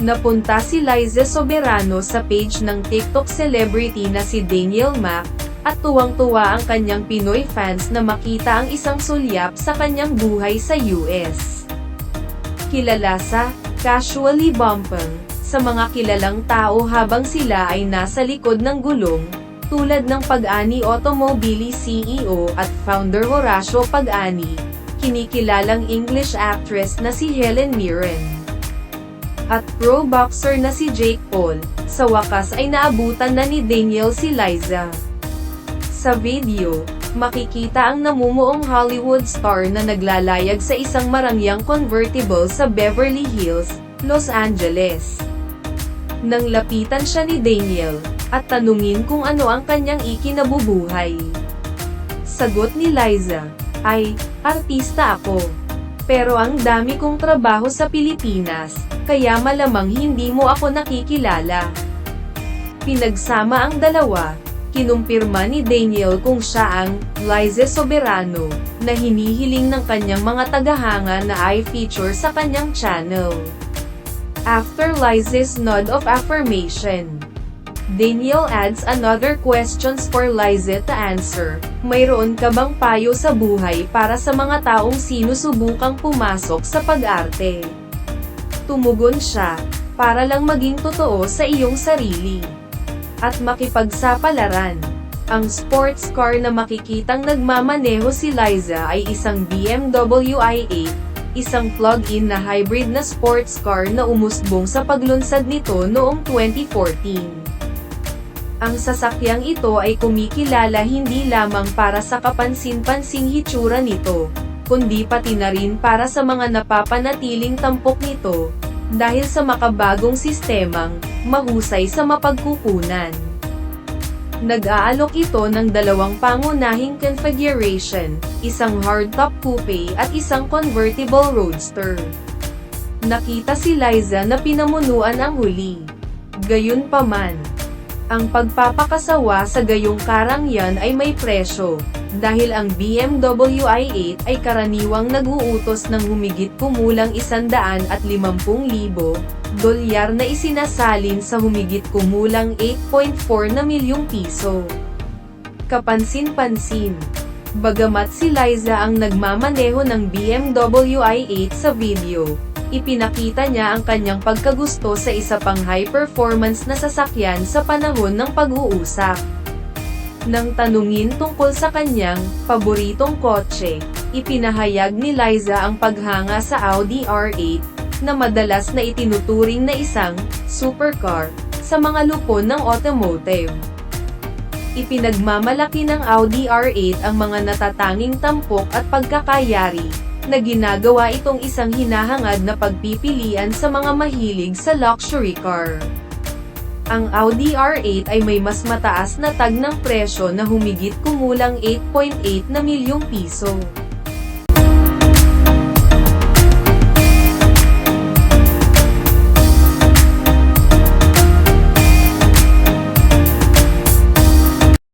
Napunta si Liza Soberano sa page ng TikTok celebrity na si Daniel Mac, at tuwang-tuwa ang kanyang Pinoy fans na makita ang isang sulyap sa kanyang buhay sa US. Kilala sa casually bumping sa mga kilalang tao habang sila ay nasa likod ng gulong, tulad ng Pag-ani Automobili CEO at founder Horacio Pag-ani, kinikilalang English actress na si Helen Mirren at pro boxer na si Jake Paul, sa wakas ay naabutan na ni Daniel si Liza. Sa video, makikita ang namumuong Hollywood star na naglalayag sa isang marangyang convertible sa Beverly Hills, Los Angeles. Nang lapitan siya ni Daniel, at tanungin kung ano ang kanyang ikinabubuhay. Sagot ni Liza, ay, artista ako. Pero ang dami kong trabaho sa Pilipinas, kaya malamang hindi mo ako nakikilala. Pinagsama ang dalawa, kinumpirma ni Daniel kung siya ang Liza Soberano, na hinihiling ng kanyang mga tagahanga na i-feature sa kanyang channel. After Liza's nod of affirmation, Daniel adds another questions for Liza to answer. Mayroon ka bang payo sa buhay para sa mga taong sinusubukang pumasok sa pag-arte? Tumugon siya, para lang maging totoo sa iyong sarili. At makipagsapalaran. Ang sports car na makikitang nagmamaneho si Liza ay isang BMW i8, isang plug-in na hybrid na sports car na umusbong sa paglunsad nito noong 2014. Ang sasakyang ito ay kumikilala hindi lamang para sa kapansin-pansing hitsura nito, kundi pati na rin para sa mga napapanatiling tampok nito, dahil sa makabagong sistemang, mahusay sa mapagkukunan. Nag-aalok ito ng dalawang pangunahing configuration, isang hardtop coupe at isang convertible roadster. Nakita si Liza na pinamunuan ang huli. Gayunpaman, ang pagpapakasawa sa gayong karangyan ay may presyo, dahil ang BMW i8 ay karaniwang nag-uutos ng humigit kumulang 150,000 dolyar na isinasalin sa humigit kumulang 8.4 na milyong piso. Kapansin-pansin. Bagamat si Liza ang nagmamaneho ng BMW i8 sa video, ipinakita niya ang kanyang pagkagusto sa isa pang high-performance na sasakyan sa panahon ng pag-uusap. Nang tanungin tungkol sa kanyang paboritong kotse, ipinahayag ni Liza ang paghanga sa Audi R8, na madalas na itinuturing na isang supercar sa mga lupon ng automotive. Ipinagmamalaki ng Audi R8 ang mga natatanging tampok at pagkakayari, na ginagawa itong isang hinahangad na pagpipilian sa mga mahilig sa luxury car. Ang Audi R8 ay may mas mataas na tag ng presyo na humigit kumulang 8.8 na milyong piso.